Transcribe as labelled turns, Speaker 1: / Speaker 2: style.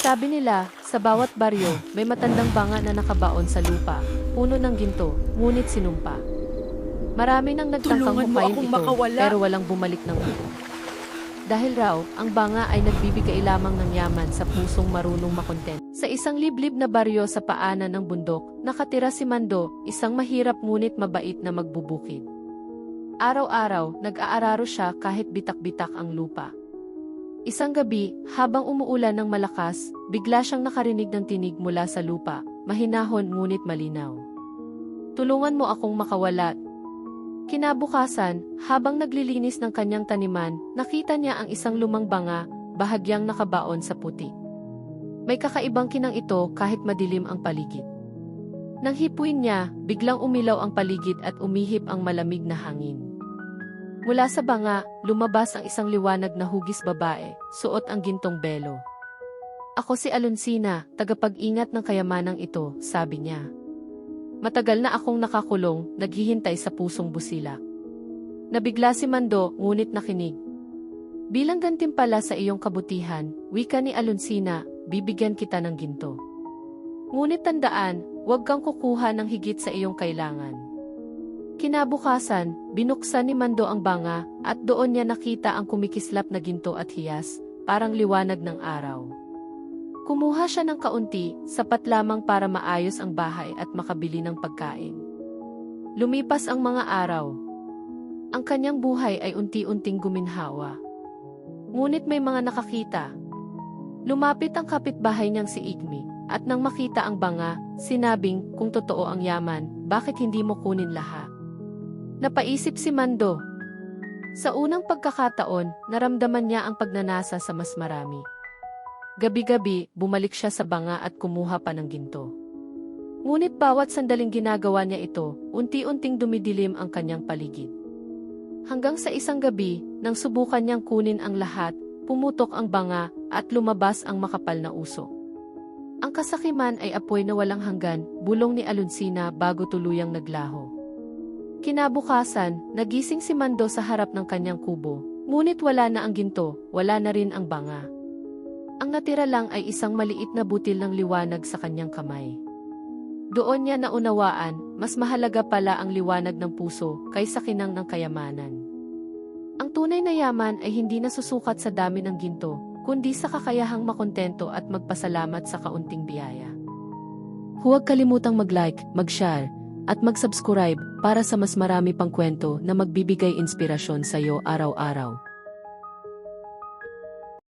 Speaker 1: Sabi nila, sa bawat baryo, may matandang banga na nakabaon sa lupa, puno ng ginto, ngunit sinumpa. Marami nang nagtangkang
Speaker 2: Tulungan mo
Speaker 1: hukayin
Speaker 2: akong
Speaker 1: ito,
Speaker 2: makawala.
Speaker 1: pero walang bumalik ng ulo. Dahil raw, ang banga ay nagbibigay lamang ng yaman sa pusong marunong makontent. Sa isang liblib na baryo sa paanan ng bundok, nakatira si Mando, isang mahirap ngunit mabait na magbubukid. Araw-araw, nag-aararo siya kahit bitak-bitak ang lupa. Isang gabi, habang umuulan ng malakas, bigla siyang nakarinig ng tinig mula sa lupa, mahinahon ngunit malinaw. Tulungan mo akong makawala. Kinabukasan, habang naglilinis ng kanyang taniman, nakita niya ang isang lumang banga, bahagyang nakabaon sa puti. May kakaibang kinang ito kahit madilim ang paligid. Nang hipuin niya, biglang umilaw ang paligid at umihip ang malamig na hangin. Mula sa banga, lumabas ang isang liwanag na hugis babae, suot ang gintong belo. Ako si Alonsina, tagapag-ingat ng kayamanang ito, sabi niya. Matagal na akong nakakulong, naghihintay sa pusong busila. Nabigla si Mando, ngunit nakinig. Bilang gantimpala sa iyong kabutihan, wika ni Alonsina, bibigyan kita ng ginto. Ngunit tandaan, huwag kang kukuha ng higit sa iyong kailangan. Kinabukasan, binuksan ni Mando ang banga at doon niya nakita ang kumikislap na ginto at hiyas, parang liwanag ng araw. Kumuha siya ng kaunti, sapat lamang para maayos ang bahay at makabili ng pagkain. Lumipas ang mga araw. Ang kanyang buhay ay unti-unting guminhawa. Ngunit may mga nakakita. Lumapit ang kapitbahay niyang si Igmi, at nang makita ang banga, sinabing, kung totoo ang yaman, bakit hindi mo kunin lahat? Napaisip si Mando. Sa unang pagkakataon, naramdaman niya ang pagnanasa sa mas marami. Gabi-gabi, bumalik siya sa banga at kumuha pa ng ginto. Ngunit bawat sandaling ginagawa niya ito, unti-unting dumidilim ang kanyang paligid. Hanggang sa isang gabi, nang subukan niyang kunin ang lahat, pumutok ang banga at lumabas ang makapal na usok. Ang kasakiman ay apoy na walang hanggan, bulong ni Alunsina bago tuluyang naglaho. Kinabukasan, nagising si Mando sa harap ng kanyang kubo, ngunit wala na ang ginto, wala na rin ang banga. Ang natira lang ay isang maliit na butil ng liwanag sa kanyang kamay. Doon niya naunawaan, mas mahalaga pala ang liwanag ng puso kaysa kinang ng kayamanan. Ang tunay na yaman ay hindi nasusukat sa dami ng ginto, kundi sa kakayahang makontento at magpasalamat sa kaunting biyaya. Huwag kalimutang mag-like, mag-share, at mag-subscribe para sa mas marami pang kwento na magbibigay inspirasyon sa iyo araw-araw.